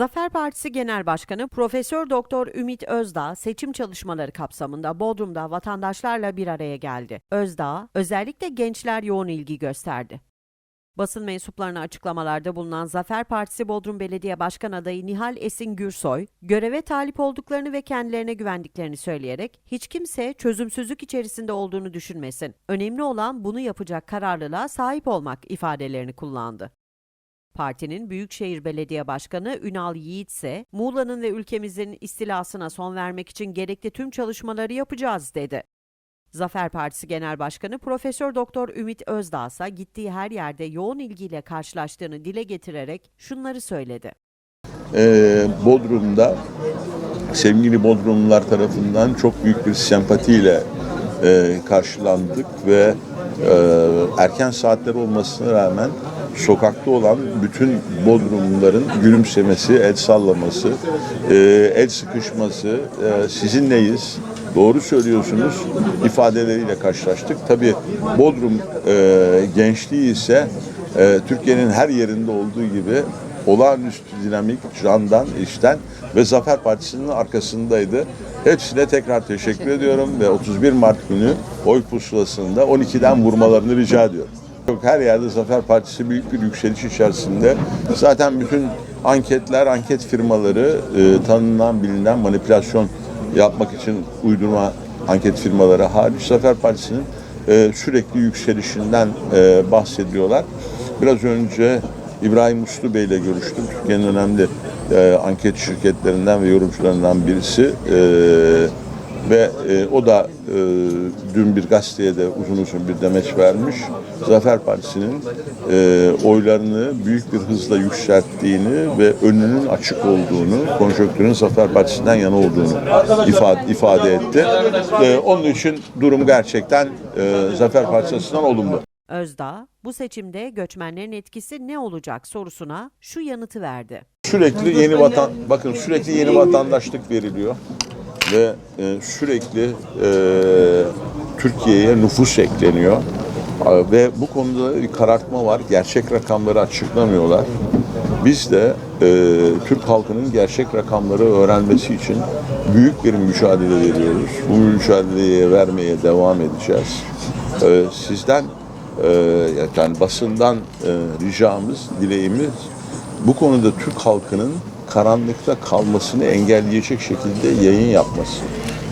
Zafer Partisi Genel Başkanı Profesör Doktor Ümit Özdağ seçim çalışmaları kapsamında Bodrum'da vatandaşlarla bir araya geldi. Özdağ özellikle gençler yoğun ilgi gösterdi. Basın mensuplarına açıklamalarda bulunan Zafer Partisi Bodrum Belediye Başkan adayı Nihal Esin Gürsoy, göreve talip olduklarını ve kendilerine güvendiklerini söyleyerek hiç kimse çözümsüzlük içerisinde olduğunu düşünmesin. Önemli olan bunu yapacak kararlılığa sahip olmak ifadelerini kullandı. Partinin Büyükşehir Belediye Başkanı Ünal Yiğit ise Muğla'nın ve ülkemizin istilasına son vermek için gerekli tüm çalışmaları yapacağız dedi. Zafer Partisi Genel Başkanı Profesör Doktor Ümit Özdağ ise gittiği her yerde yoğun ilgiyle karşılaştığını dile getirerek şunları söyledi. Ee, Bodrum'da sevgili Bodrumlular tarafından çok büyük bir sempatiyle e, karşılandık ve e, erken saatler olmasına rağmen sokakta olan bütün Bodrumluların gülümsemesi, el sallaması, e, el sıkışması, e, sizinleyiz, doğru söylüyorsunuz ifadeleriyle karşılaştık. Tabii Bodrum e, gençliği ise e, Türkiye'nin her yerinde olduğu gibi olağanüstü dinamik candan, işten ve Zafer Partisi'nin arkasındaydı. Hepsine tekrar teşekkür ediyorum ve 31 Mart günü oy pusulasında 12'den vurmalarını rica ediyorum. Çok her yerde Zafer Partisi büyük bir yükseliş içerisinde. Zaten bütün anketler, anket firmaları e, tanınan, bilinen manipülasyon yapmak için uydurma anket firmaları hariç Zafer Partisi'nin e, sürekli yükselişinden e, bahsediyorlar. Biraz önce İbrahim Uslu Bey ile görüştüm. Türkiye'nin önemli e, anket şirketlerinden ve yorumcularından birisi. E, ve e, o da e, dün bir gazeteye de uzun uzun bir demeç vermiş. Zafer Partisi'nin e, oylarını büyük bir hızla yükselttiğini ve önünün açık olduğunu, konjonktürün Zafer Partisi'nden yana olduğunu ifade, ifade etti. E, onun için durum gerçekten e, Zafer Partisi açısından olumlu. Özdağ, bu seçimde göçmenlerin etkisi ne olacak sorusuna şu yanıtı verdi. Sürekli yeni vatan bakın sürekli yeni vatandaşlık veriliyor ve e, sürekli e, Türkiye'ye nüfus ekleniyor. A, Ve bu konuda bir karartma var. Gerçek rakamları açıklamıyorlar. Biz de e, Türk halkının gerçek rakamları öğrenmesi için büyük bir mücadele veriyoruz. Bu mücadeleye vermeye devam edeceğiz. E, sizden e, yani basından e, ricamız, dileğimiz bu konuda Türk halkının karanlıkta kalmasını engelleyecek şekilde yayın yapması.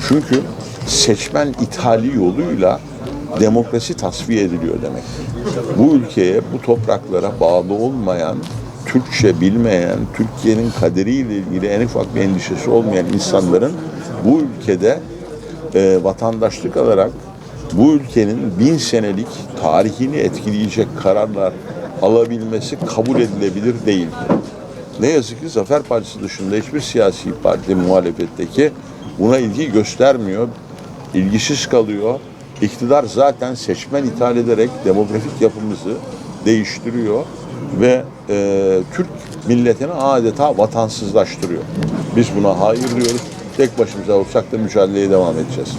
Çünkü seçmen ithali yoluyla demokrasi tasfiye ediliyor demek. Bu ülkeye, bu topraklara bağlı olmayan, Türkçe bilmeyen, Türkiye'nin kaderiyle ilgili en ufak bir endişesi olmayan insanların bu ülkede e, vatandaşlık alarak bu ülkenin bin senelik tarihini etkileyecek kararlar alabilmesi kabul edilebilir değil. Ne yazık ki Zafer Partisi dışında hiçbir siyasi parti muhalefetteki buna ilgi göstermiyor, ilgisiz kalıyor. İktidar zaten seçmen ithal ederek demografik yapımızı değiştiriyor ve e, Türk milletini adeta vatansızlaştırıyor. Biz buna hayır diyoruz. Tek başımıza olsak da mücadeleye devam edeceğiz.